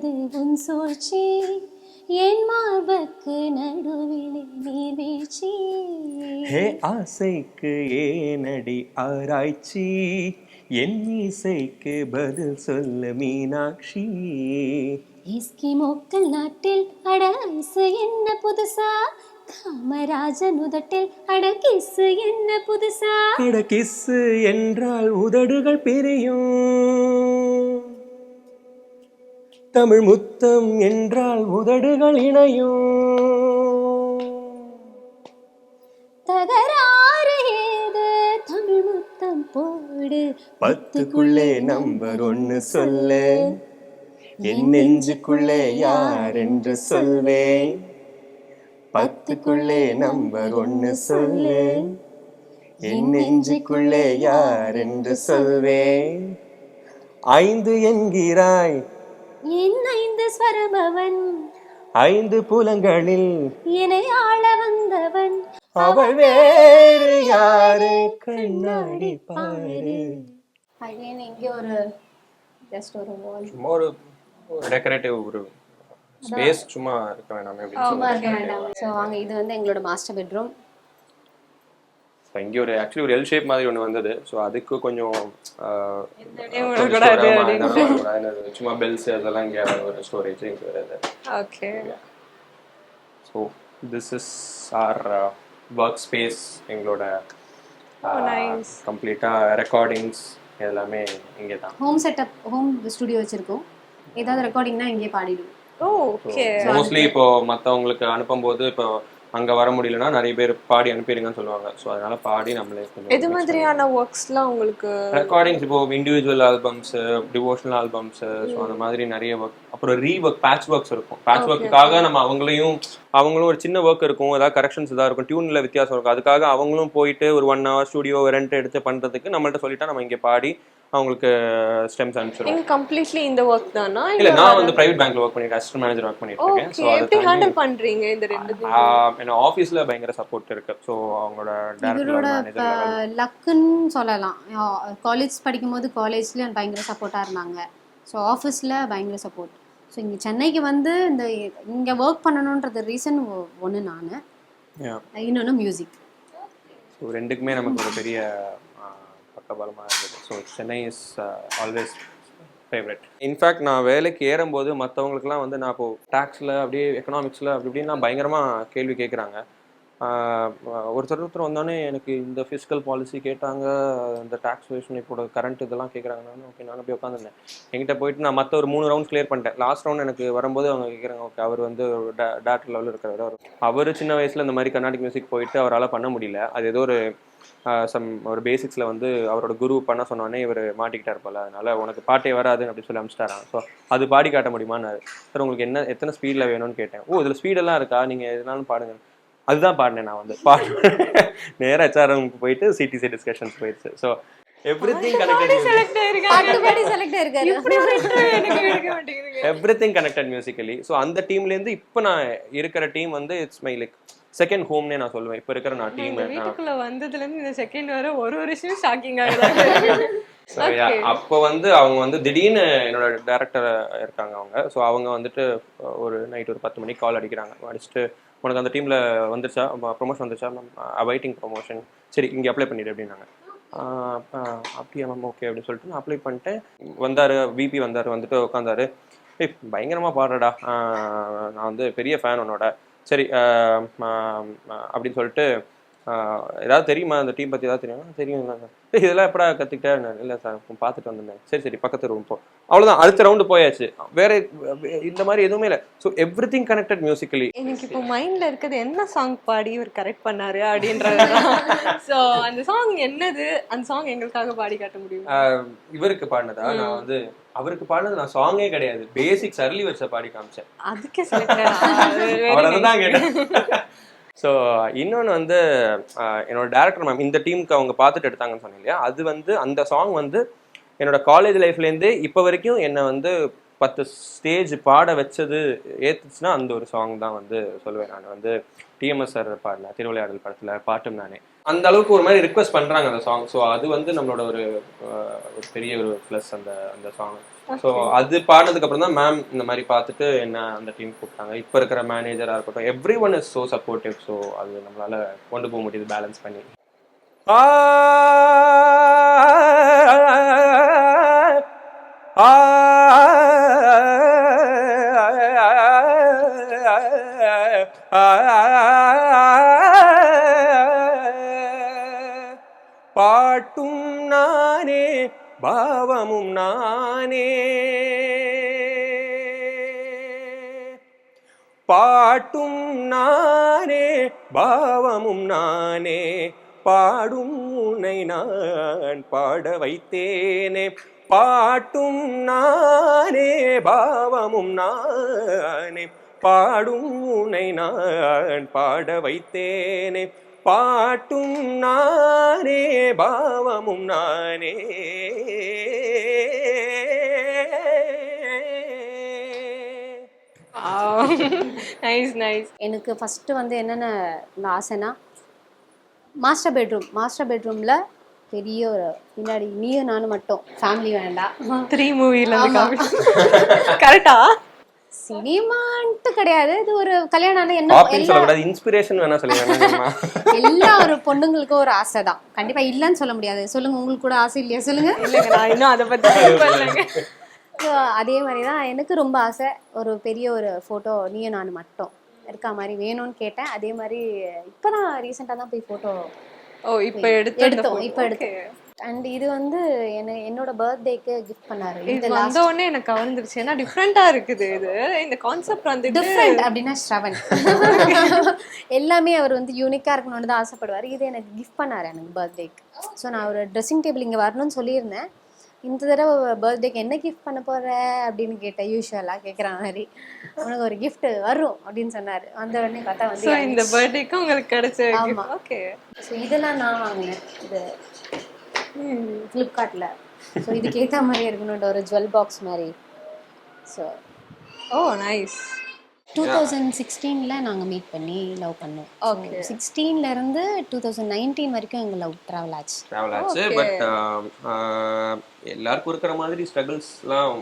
என்னது உன் சூழ்ச்சி. என் மார்பக்கு நடுவிலே நீர்வீழ்ச்சி ஹே ஆசைக்கு ஏனடி ஆராய்ச்சி. என் இசைக்கு பதில் சொல்ல மீனாட்சி. எஸ்கிமோக்கள் நாட்டில் அட ஐசு என்ன புதுசா? காமராஜன் உதட்டில் அட கிசு என்ன புதுசா? அட கிஸ்ஸு என்றால் உதடுகள் பிரியும். தமிழ் முத்தம் என்றால் உதடுகள் இணையும். தகராறு ஏது? தமிழ் முத்தம் போடு. பத்துக்குள்ளே நம்பர் ஒன்னு சொல்லு. என் நெஞ்சுக்குள்ளே யார் என்று சொல்வேன் பத்துக்குள்ளே நம்பர் ஒன்னு சொல்லு. என் நெஞ்சுக்குள்ளே யார் என்று சொல்வேன் ஐந்து என்கிறாய் என் ஐந்து ஸ்வரபவன் ஐந்து புலங்களில் என்னை ஆள வந்தவன். அவள் வேறு யாரு? கண்ணாடி பாரு அகைன் இங்கே ஒரு ஜஸ்ட் ஒரு வால் சும்மா ஒரு டெக்கரேட்டிவ் ஒரு ஸ்பேஸ் சும்மா இருக்க வேணாமே அப்படின்னு வேண்டாம். ஸோ வாங்க இது வந்து எங்களோட மாஸ்டர் பெட்ரூம் ஸோ இங்கே ஒரு ஆக்சுவலி ஒரு எல் ஷேப் மாதிரி ஒன்று வந்தது. ஸோ அதுக்கு கொஞ்சம். சும்மா பெல்ஸ் அதெல்லாம் இங்கே ஒரு ஸ்டோரேஜ் இங்கே வருது. Okay so this is our work space எங்களோட. கம்ப்ளீட்டாக ரெக்கார்டிங்ஸ் எல்லாமே இங்கே தான். ஹோம் செட்டப் ஹோம் ஸ்டுடியோ வச்சிருக்கோம். ஏதாவது ரெக்கார்டிங்னா இங்கே பாடிடுவோம். ஓகே மோஸ்ட்லி இப்போ மற்றவங்களுக்கு அனுப்பும்போது இப்போ அங்கே வர முடியலன்னா நிறைய பேர் பாடி அனுப்பிடுங்கன்னு சொல்லுவாங்க. ஸோ அதனால பாடி நம்மளே எது மாதிரியான ஒர்க்ஸ்லாம் உங்களுக்கு ரெக்கார்டிங்ஸ் இப்போ individual albums devotional albums so அந்த மாதிரி நிறைய ஒர்க் அப்புறம் ரீ ஒர்க் பேட்ச் ஒர்க்ஸ் இருக்கும் பேட்ச் ஒர்க்குக்காக நம்ம அவங்களையும் அவங்களும் ஒரு சின்ன ஒர்க் இருக்கும். ஏதாவது கரெக்ஷன்ஸ் இதாக இருக்கும். டியூனில் வித்தியாசம் இருக்கும். அதுக்காக அவங்களும் போயிட்டு ஒரு ஒன் ஹவர் ஸ்டுடியோ ரெண்ட் எடுத்து பண்ணுறதுக்கு நம்மள்ட்ட சொல்லிட்டா நம்ம இங்கே பாடி அவங்களுக்கு ஸ்டெம்ஸ் அனுப்பிச்சிருவோம் நீங்க கம்ப்ளீட்லி இந்த ஒர்க் தானா? இல்லை நான் வந்து பிரைவேட் பேங்க்ல ஒர்க் பண்ணிட்டு அசிஸ்டன்ட் மேனேஜர் ஒர்க் பண்ணிட்டு இருக்கேன் ஸோ ஓகே அதை எப்படி ஹேண்டில் பண்றீங்க இந்த ரெண்டு என்ன ஆஃபீஸில் பயங்கர சப்போர்ட் இருக்கு. ஸோ அவங்களோட இவரோட லக்குன்னு சொல்லலாம். காலேஜ் படிக்கும்போது காலேஜ்லேயும் பயங்கர சப்போர்ட்டாக இருந்தாங்க. ஸோ ஆஃபீஸில் பயங்கர சப்போர்ட் ஸோ இங்கே சென்னைக்கு வந்து இந்த இங்கே ஒர்க் பண்ணணுன்றது ரீசன் ஒன்று நான். இன்னொன்று மியூசிக் ஸோ ரெண்டுக்குமே நமக்கு ஒரு பெரிய பக்கபலமாக so Chennai is always favourite in fact நான் வேலைக்கு ஏறும்போது மற்றவங்களுக்குலாம் வந்து நான் இப்போது டேக்ஸில் அப்படியே எக்கனாமிக்ஸில் அப்படி இப்படின்லாம் பயங்கரமாக கேள்வி கேட்குறாங்க ஒருத்தர் ஒருத்தர் வந்தோடனே எனக்கு இந்த ஃபிஸிக்கல் பாலிசி கேட்டாங்க இந்த டேக்ஸ் வேஷன் இப்போ கரண்ட் இதெல்லாம் கேட்குறாங்கன்னு ஓகே நான் அப்படியே உட்காந்துருந்தேன் எங்கிட்ட போயிட்டு நான் மற்ற ஒரு மூணு ரவுண்ட் கிளியர் பண்ணிட்டேன். லாஸ்ட் ரவுண்ட் எனக்கு வரும்போது அவங்க கேட்குறாங்க ஓகே அவர் வந்து டேரக்டர் லெவலில் இருக்கிறவர். அவர் அவர் சின்ன வயசில் இந்த மாதிரி கர்நாடிக் மியூசிக் போயிட்டு அவரால் பண்ண முடியல. அது ஏதோ ஒரு சம் ஒரு பேசிக்ஸில் வந்து அவரோட குரு பண்ண சொன்னோடனே இவர் மாட்டிக்கிட்டார் போல. அதனால உனக்கு பாட்டே வராது அப்படி சொல்லி அமிச்சிட்டாராம். ஸோ அது பாடி காட்ட முடியுமான்னாரு. சார் உங்களுக்கு என்ன எத்தனை ஸ்பீடில் வேணும்னு கேட்டேன். ஓ இதில் ஸ்பீடெல்லாம் இருக்கா? நீங்கள் எதுனாலும் பாடுங்க. அதுதான் பாடினேன் நான் வந்து. பாடு. நேராக ஹெச்ஆர்எம்க்கு போயிட்டு சிடிசி டிஸ்கஷன்ஸ் போயிடுச்சு so everything connected select பாட்டு பாடி செலக்ட் இருக்காரு இப்படி ஒரு intro எனக்கு கிடைக்க மாட்டேங்குது everything connected musically so அந்த டீம்லேருந்து இப்போ நான் இருக்கிற டீம் வந்து இட்ஸ் மை லைக் செகண்ட் ஹோம்னே நான் சொல்லுவேன் இப்போ இருக்கிற நான் டீம் வீட்டுக்குள்ள வந்ததுல இருந்து இந்த செகண்ட் வர ஒரு ஒரு விஷயம் ஷாக்கிங் ஆகுது அப்போ வந்து அவங்க வந்து திடீர்னு என்னோட டேரக்டர் இருக்காங்க அவங்க. ஸோ அவங்க வந்துட்டு ஒரு நைட் ஒரு பத்து மணிக்கு கால் அடிக்கிறாங்க. அடிச்சுட்டு உனக்கு அந்த டீமில் வந்துருச்சா? ப்ரொமோஷன் வந்துருச்சா? மேம் அவைட்டிங் ப்ரொமோஷன் சரி இங்கே அப்ளை பண்ணிடு அப்படின்னாங்க. அப்படியா மேம் ஓகே அப்படின்னு சொல்லிட்டு நான் அப்ளை பண்ணிட்டேன் வந்தார் விபி வந்தார் வந்துட்டு உட்காந்தாரு ஏய் பயங்கரமாக பாடுறடா. நான் வந்து பெரிய ஃபேன் உன்னோட. சரி அப்படின்னு சொல்லிட்டு ஏதாவது தெரியுமா? அந்த டீம் பற்றி ஏதாவது தெரியுமா? தெரியும். இல்லைங்க இதெல்லாம் எப்படா கற்றுக்கிட்டேன் இல்லை சார் பார்த்துட்டு வந்திருந்தேன். சரி சரி பக்கத்து ரூம் போ. அவ்வளோதான் அடுத்த ரவுண்டு போயாச்சு. வேற இந்த மாதிரி எதுவுமே இல்லை. So everything connected musically எனக்கு இப்போ மைண்ட்ல இருக்கிறது என்ன சாங் பாடி இவர் கரெக்ட் பண்ணாரு அப்படின்றது சோ அந்த சாங் என்னது? அந்த சாங் எங்களுக்காக பாடி காட்ட முடியும்? இவருக்கு பாடினதா? நான் வந்து அவருக்கு பாடினது நான் சாங்கே கிடையாது. பேசிக்ஸ் அர்லி வச்ச பாடி காமிச்சேன். அதுக்கே அவ்வளோதான் கேட்டேன். ஸோ இன்னொன்று வந்து என்னோட டேரக்டர் மேம் இந்த டீமுக்கு அவங்க பார்த்துட்டு எடுத்தாங்கன்னு சொன்னேன் இல்லையா? அது வந்து அந்த சாங் வந்து என்னோட காலேஜ் லைஃப்லேருந்து இப்போ வரைக்கும் என்னை வந்து பத்து ஸ்டேஜ் பாட வச்சது ஏற்றுச்சுன்னா அந்த ஒரு சாங் தான் வந்து சொல்லுவேன் நான். வந்து டிஎம்எஸ் சார் பாடின திருவிளையாடல் படத்தில் பாட்டும் நானே. அந்த அளவுக்கு ஒரு மாதிரி ரிக்வெஸ்ட் பண்ணுறாங்க அந்த சாங் ஸோ அது வந்து நம்மளோட ஒரு ஒரு பெரிய ஒரு ப்ளஸ் அந்த அந்த சாங் ஸோ அது பாடினதுக்கு அப்புறம் தான் மேம் இந்த மாதிரி பார்த்துட்டு என்ன அந்த டீம் கூப்பிட்டாங்க இப்போ இருக்கிற மேனேஜராக இருக்கட்டும் everyone is so supportive so அது நம்மளால கொண்டு போக முடியுது பேலன்ஸ் பண்ணி ஆ ஆ நாமும் நானே. பாட்டும் நானே பாவமும் நானே. பாடும் உன்னை நான் பாட வைத்தேனே. பாட்டும் நானே பாவமும் நானே. பாடும் உன்னை நான் பாட வைத்தேனே. பாட்டும் நானே பாவமும் நானே. நைஸ் நைஸ் எனக்கு ஃபஸ்ட்டு வந்து என்னென்ன ஆசைனா மாஸ்டர் பெட்ரூம் மாஸ்டர் பெட்ரூமில் பெரிய ஒரு பின்னாடி நீயும் நானும் மட்டும் ஃபேமிலி வேண்டாம். த்ரீ மூவில கரெக்டா சினிமான்ட்டு கிடையாது. இது ஒரு கல்யாணம் என்ன இன்ஸ்பிரேஷன் வேணா சொல்லுங்க. எல்லா ஒரு பொண்ணுங்களுக்கும் ஒரு ஆசை தான். கண்டிப்பா இல்லைன்னு சொல்ல முடியாது. சொல்லுங்க உங்களுக்கு கூட ஆசை இல்லையா? சொல்லுங்க. இல்லைங்க நான் இன்னும் அதை பத்தி So, அதே மாதிரி தான் எனக்கு ரொம்ப ஆசை. ஒரு பெரிய ஒரு ஃபோட்டோ நீயும் நான் மட்டும் இருக்கா மாதிரி வேணும்னு கேட்டேன். அதே மாதிரி இப்போதான் ரீசெண்டாக தான் போய் ஃபோட்டோ ஓ இப்ப எடுத்து எடுத்தோம். இப்போ எடுத்தோம். அண்ட் இது வந்து என்ன என்னோட பர்த்டேக்கு கிஃப்ட் பண்ணாரு. இது இந்த வந்த உடனே எனக்கு கவர்ந்துருச்சு. ஏன்னா டிஃப்ரெண்டா இருக்குது இது. இந்த கான்செப்ட் வந்துட்டு டிஃப்ரெண்ட் அப்படின்னா ஸ்ரவன். எல்லாமே அவர் வந்து யூனிக்காக இருக்கணும்னு தான் ஆசைப்படுவார். இது எனக்கு கிஃப்ட் பண்ணார் எனக்கு பர்த்டேக்கு ஸோ நான் ஒரு ட்ரெஸ்ஸிங் டேபிள் இங்கே வரணும்னு சொல்லியிருந்தேன். இந்த தடவை பர்த்டேக்கு என்ன கிஃப்ட் பண்ண போற அப்படின்னு கேட்டேன் யூஸ்வலாக கேட்குற மாதிரி. உனக்கு ஒரு gift வரும் அப்படின்னு சொன்னார். வந்த உடனே பார்த்தா வந்து இந்த பர்த்டேக்கு உங்களுக்கு கிடைச்ச ஆமா. ஓகே ஸோ இதெல்லாம் நான் வாங்கினேன். இது ஃப்ளிப்கார்ட்டில் ஸோ இதுக்கு ஏற்ற மாதிரி இருக்கணுன்ற ஒரு ஜுவல் பாக்ஸ் மாதிரி. So oh nice two thousand சிக்ஸ்டீனில் நாங்கள் மீட் பண்ணி லவ் பண்ணோம். Okay. சிக்ஸ்டீன்ல இருந்து டூ தௌசண்ட் நைன்டீன் வரைக்கும் எங்கள் லவ் ட்ராவல் ஆச்சு. ட்ராவல் ஆச்சு பட் எல்லாருக்கும் இருக்கிற மாதிரி ஸ்ட்ரகிள்ஸ்லாம்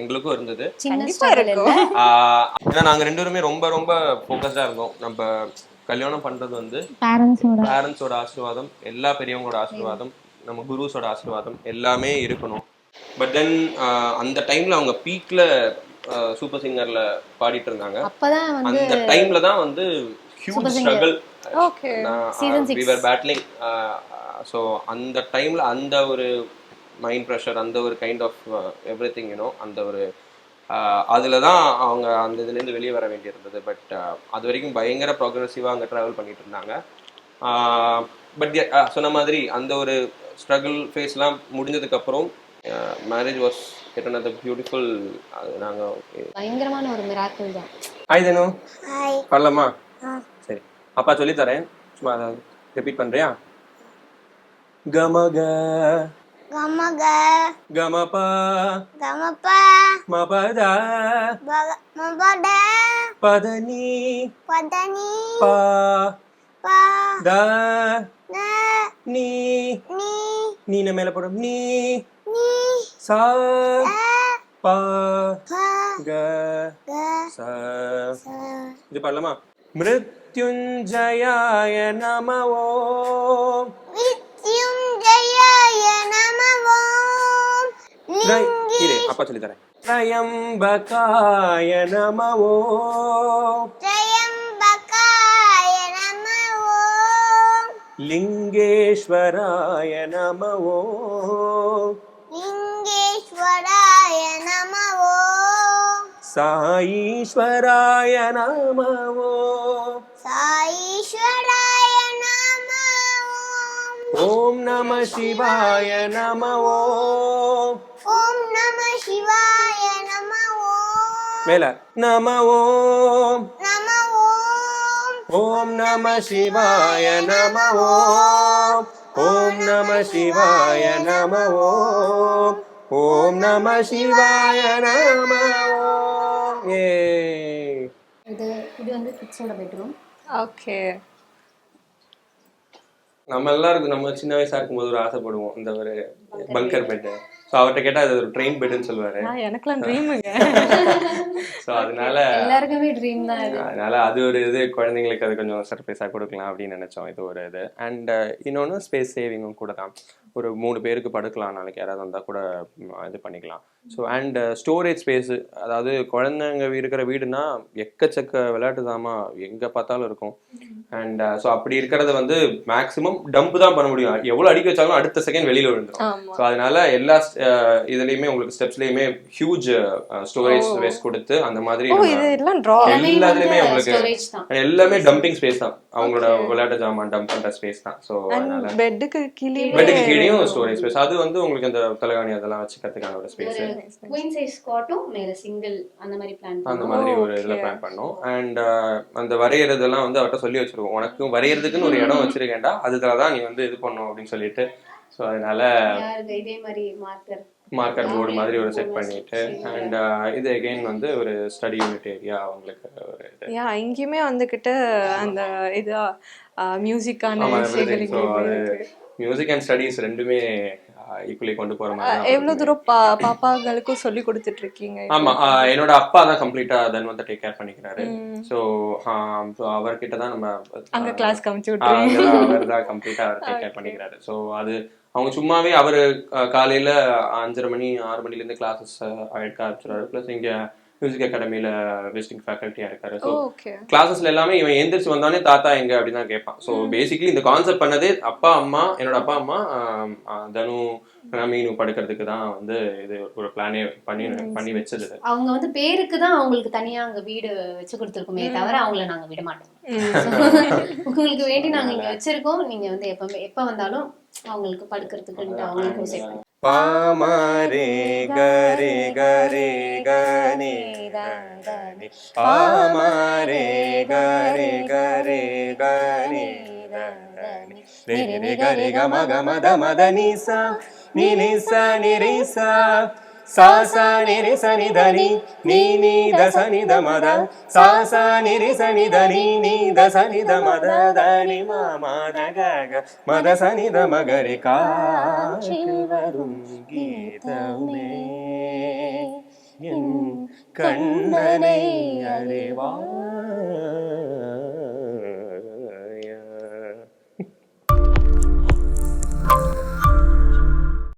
எங்களுக்கும் இருந்தது. சின்ன கண்டிப்பா ஸ்ட்ரகிள் ஏன்னா நாங்க ரெண்டு பேருமே ரொம்ப ரொம்ப ஃபோக்கஸ்டா இருந்தோம். நம்ம கல்யாணம் பண்றது வந்து பேரண்ட்ஸோட பேரண்ட்ஸோட ஆசீர்வாதம் எல்லா பெரியவங்களோட ஆசீர்வாதம் நம்ம குருஸோட ஆசீர்வாதம் எல்லாமே இருக்கணும். பட் தென் அந்த டைம்ல அவங்க பீக்ல சூப்பர் சிங்கர்ல பாடிட்டு இருந்தாங்க அப்பதான் வந்து அந்த டைம்ல தான் வந்து huge. Struggle. We were battling so அந்த டைம்ல அந்த ஒரு மைண்ட் ப்ரெஷர் அந்த ஒரு kind of every thing you know அந்த ஒரு அதில் தான் அவங்க அந்த இதுலேருந்து வெளியே வர வேண்டியிருந்தது. பட் அது வரைக்கும் பயங்கர ப்ராக்ரெசிவாக அங்கே ட்ராவல் பண்ணிட்டு இருந்தாங்க பட் சொன்ன மாதிரி அந்த ஒரு ஸ்ட்ரகிள் ஃபேஸ்லாம் முடிஞ்சதுக்கப்புறம் marriage was get another beautiful அது நாங்கள் பயங்கரமான ஒரு மிராக்கிள் தான். ஹாய் தனு பண்ணலாமா சரி. அப்பா சொல்லி தரேன். சும்மா அதை ரிப்பீட் பண்றியா? கமக. கமக. கமபா. கமப்ப மபத. மபட பதனி. பதனி. பா. ப. த. ந. நீ. நீ மேல போடும். நீ. சா பா க ச இது பண்ணலாமா மிருத்யுஞ்சயாய நம ஓம் வித்யுஞ்சயாய நமவோம் த்ரை- இரு அப்பா சொல்லி தரேன் ஓம் ஜயம்பகாய நமவோம் லிங்கேஸ்வராய साईश्वराय नमो। साईश्वराय नमो। ओम नमः शिवाय नमो। ओम नमः शिवाय नमो। मेला नमो। नमो। ओम नमः शिवाय नमो। ओम नमः शिवाय नमो। ओम नमः शिवाय नमो। இது இது வந்து கிட்ஸோட பெட்ரூம் ஓகே. நம்ம எல்லாருக்கும் நம்ம சின்ன வயசா இருக்கும்போது ஒரு ஆசைப்படுவோம் இந்த ஒரு பங்கர் பெட் ஸோ அவர்கிட்ட கேட்டா அது ஒரு ட்ரெயின் பெட்னு சொல்லுவாரு. ஆ, எனக்கெல்லாம் ட்ரீமுங்க ஸோ அதனால எல்லாருக்குமே ட்ரீம் தான் இது. அதனால அது ஒரு இது குழந்தைங்களுக்கு அது கொஞ்சம் சர்ப்ரைஸாக கொடுக்கலாம் அப்படின்னு நினைச்சோம் இது ஒரு இது. அண்ட் இன்னொன்று ஸ்பேஸ் சேவிங்கும் கூட தான். ஒரு மூணு பேருக்கு படுக்கலாம் நாளைக்கு யாராவது வந்தால் கூட இது பண்ணிக்கலாம். ஸோ அண்ட் ஸ்டோரேஜ் ஸ்பேஸு அதாவது குழந்தைங்க இருக்கிற வீடுனா எக்கச்சக்க விளையாட்டு தாமா எங்கே பார்த்தாலும் இருக்கும். அண்ட் ஸோ அப்படி இருக்கிறத வந்து மேக்ஸிமம் டம்ப் தான் பண்ண முடியும். எவ்வளோ அடிக்க வச்சாலும் அடுத்த செகண்ட் வெளியில் விழுந்துரும். ஆமா. ஸோ அதனால எல்லா அஹ், இதுலயுமே உங்களுக்கு ஸ்டெப்ஸ்லயுமே ஹியூஜ் ஸ்டோரேஜ் ஸ்பேஸ் கொடுத்து அந்த மாதிரி எல்லாத்துலயுமே உங்களுக்கு ஸ்டோரேஜ் தான். எல்லாமே டம்பிங் ஸ்பேஸ் தான். அவங்களோட விளையாட்டு ஜாமான் டம்ப் பண்ற ஸ்பேஸ் தான். ஸோ அதனால பெட்டுக்கு கீழே பெட்டுக்கு கீழேயும் ஸ்டோரேஜ் ஸ்பேஸ் அது வந்து உங்களுக்கு இந்த தலைகாணி அதெல்லாம் வச்சுக்கிறதுக்கான ஒரு ஸ்பேஸ் குயின் சைஸ் ஸ்காட்டும் மேல சிங்கிள் அந்த மாதிரி பிளான் அந்த மாதிரி ஒரு இதுல பிளான் பண்ணோம். அண்ட் அந்த வரையறதெல்லாம் வந்து அவர்கிட்ட சொல்லி வச்சிருக்கோம் உனக்கும் வரையறதுக்குன்னு ஒரு இடம் வச்சிருக்கேன்டா அதுல தான் நீ வந்து இது பண்ணும் அப்படின்னு சொல்லிட்டு. ஸோ அதனால இதே? மாதிரி மார்க்கர் மார்க்கர் போர்டு மாதிரி ஒரு செட் பண்ணிட்டு அண்ட் இது அகைன் வந்து ஒரு ஸ்டடி யூனிட் ஏரியா அவங்களுக்கு ஒரு இது. யா இங்கேயுமே வந்துகிட்டு அந்த இது மியூசிக்கான மியூசிக் அண்ட் ஸ்டடீஸ் ரெண்டுமே ஈக்குவலி கொண்டு போற மாதிரி எவ்வளவு தூரம் பாப்பாங்களுக்கும் சொல்லி கொடுத்துட்டு இருக்கீங்க? ஆமா என்னோட அப்பா தான் கம்ப்ளீட்டா தென் வந்து டேக் கேர் பண்ணிக்கிறாரு. ஸோ அவர்கிட்ட தான் நம்ம அங்க கிளாஸ் காமிச்சு விட்டுருங்க அவர் தான் கம்ப்ளீட்டா அவர் டேக் கேர் பண்ணிக்கிறாரு. ஸோ அது அவங்க சும்மாவே அவர் காலையில அஞ்சரை மணி ஆறு மணில இருந்து கிளாஸஸ் எடுக்க ஆரம்பிச்சிருவாரு ப்ளஸ் இங்க மியூசிக் அகாடமியில விசிட்டிங் ஃபேக்கல்ட்டியா இருக்காரு. ஸோ கிளாஸஸ்ல எல்லாமே இவன் எந்திரிச்சு வந்தானே தாத்தா எங்க அப்படின்னு தான் கேட்பான். ஸோ பேசிக்கலி இந்த கான்செப்ட் பண்ணதே அப்பா அம்மா என்னோட அப்பா அம்மா தனு மீனு படுக்கிறதுக்கு தான் வந்து இது ஒரு பிளானே பண்ணி பண்ணி வச்சது. அவங்க வந்து பேருக்கு தான் அவங்களுக்கு தனியா அங்க வீடு வச்சு கொடுத்துருக்கோமே தவிர அவங்கள நாங்க விட மாட்டோம். உங்களுக்கு வேண்டி நாங்க இங்க வச்சிருக்கோம். நீங்க வந்து எப்பவுமே எப்ப வந்தாலும் அவங்களுக்கு படுக்கிறதுக்கு அவங்களுக்கு செட் பாமாரே கரே கரே கனே தனி பாமாரே கரே கரே கனே தனி ரே ரே கரே கம கம த மத நிசா நி நிசா நி ரே சா சா சா நி ரே ச நி த நி நீ நீ த ச நி த ம த சா சா நி ரே ச நி த நீ நீ த ச நி த ம த த நி ம ம த க க ம த ச நி த ம க ரே காற்றில் வரும் கீதமே என் கண்ணனை அறிவாய்